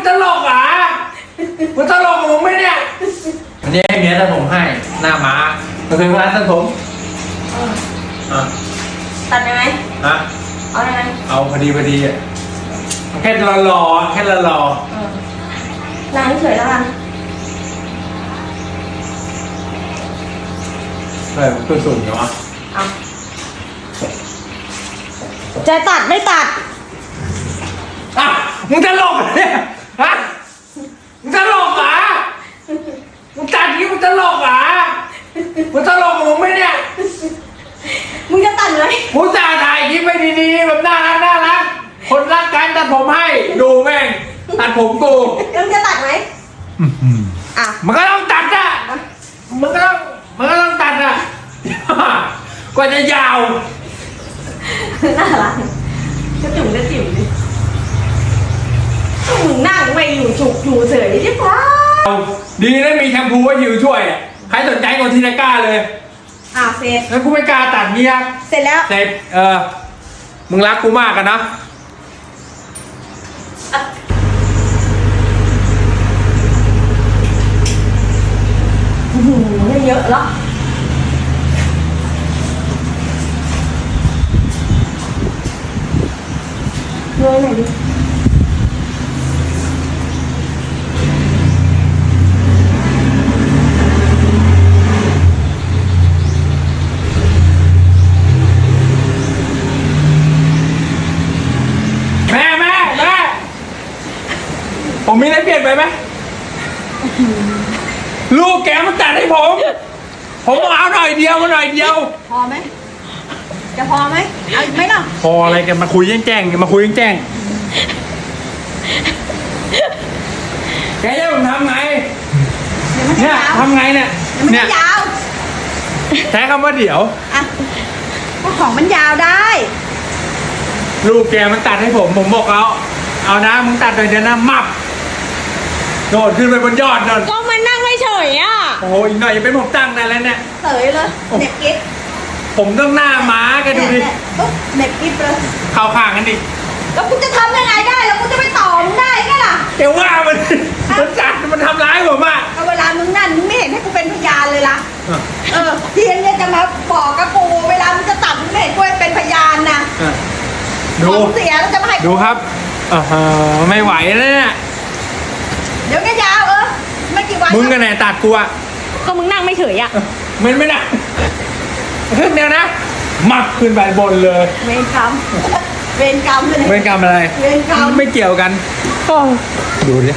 งตลกเหรอะมึงตลกกับผมไหมเนี่ยอันนี้ให้เมียตัดผมให้ หน้าม้ามันเคยร้านตัดผมเอออะตัดยังไงฮะเอายังไงเอาพอดีพอดีอะเอาแค่รอๆแค่รอเออล้างเฉยๆแล้วกันๆเฮ้ยมันตัวสูงเหรอวะเอาจะตัดไม่ตัด อะมึงตลกเหรอเนี่ย ฮะมึงตลกเหรอมึงตัดนี้มึงตลกเหรอมึงตลกกับผมไหมเนี่ยมึงจะตัดไหมผมจ่าถ่ายคลิปไปดีๆแบบน่ารักน่ารัก คนรักกันตัดผมให้ ดูแม่ง ตัดผมกูแล้วมึงจะตัดไหมอะ มันก็ต้องตัดอะมันก็ต้อง มันก็ต้องตัดอะ กว่าจะยาว น่ารักกระจุ่มกระจิ๋วดิมึงนั่งไม่อยู่ฉุกอยู่เฉยที่ฟ้า ดีนะมีแชมพูว่าหิวช่วยอะใครสนใจกดทีละก้าเลยอะเสร็จ แล้วกูไม่กล้าตัดเงี้ยเสร็จแล้ว เสร็จเออมึงรักกูมากกันนะอื้อหือไม่เยอะแล้วเงยหน่อยดิ แม่แม่แม่ ผมมีอะไรเปลี่ยนไปไหมลูกแกมันตัดให้ผม ผมเอาหน่อยเดียวมาหน่อยเดียว พอไหมจะพอไหมเอาอีกไหมล่ะพออะไรกันมาคุยแจ้งๆกันมาคุยแจ้งๆแกจะให้ผมทำไง เดี๋ยวมันจะเนี่ยยาวทำไงเนี่ย เดี๋ยวมันเนี่ยจะยาวใช้คำว่าเดี๋ยว อะก็ของมันยาวได้ลูกแกมันตัดให้ผม ผมบอกเอา เอานะมึงตัดหน่อยเดี๋ยวนะมับ โดดขึ้นไปบนยอดนนก็มันนั่งไม่เฉยอะ โอ้โหอีกหน่อยจะเป็นผมตั้งได้แล้วเนี่ย เสยเลยเน็บกิ๊บผมต้องหน้าม้าแกดูดิเนี่ยปุ๊บเน็บกิ๊บเลยเข้าข้างกันดิแล้วกูจะทำยังไงได้ แล้วกูจะไปต่อมึงได้ไงล่ะแกว่ามันมันจัดมันทำร้ายผมอะก็เวลามึงนั่นมึงไม่เห็นให้กูเป็นพยานเลยล่ะเออเทียนเนี่ยจะมาบอกกับกูเวลามึงจะตัดมึงไม่เห็นกูเป็นพยานนะอะดูของเสียแล้วจะมาให้กูดูครับอ่าฮะไม่ไหวแล้วเนี่ย เดี๋ยวก็ยาวเออ ไมึงกันไหนตัดกูอะก็มึงนั่งไม่เฉยอะมันไม่ได้ขึ้นเดียวนะมับขึ้นไปบนเลย เวรกรรม เวรกรรมเลย เวรกรรมอะไร เวรกรรม ไม่เกี่ยวกัน ดูดิ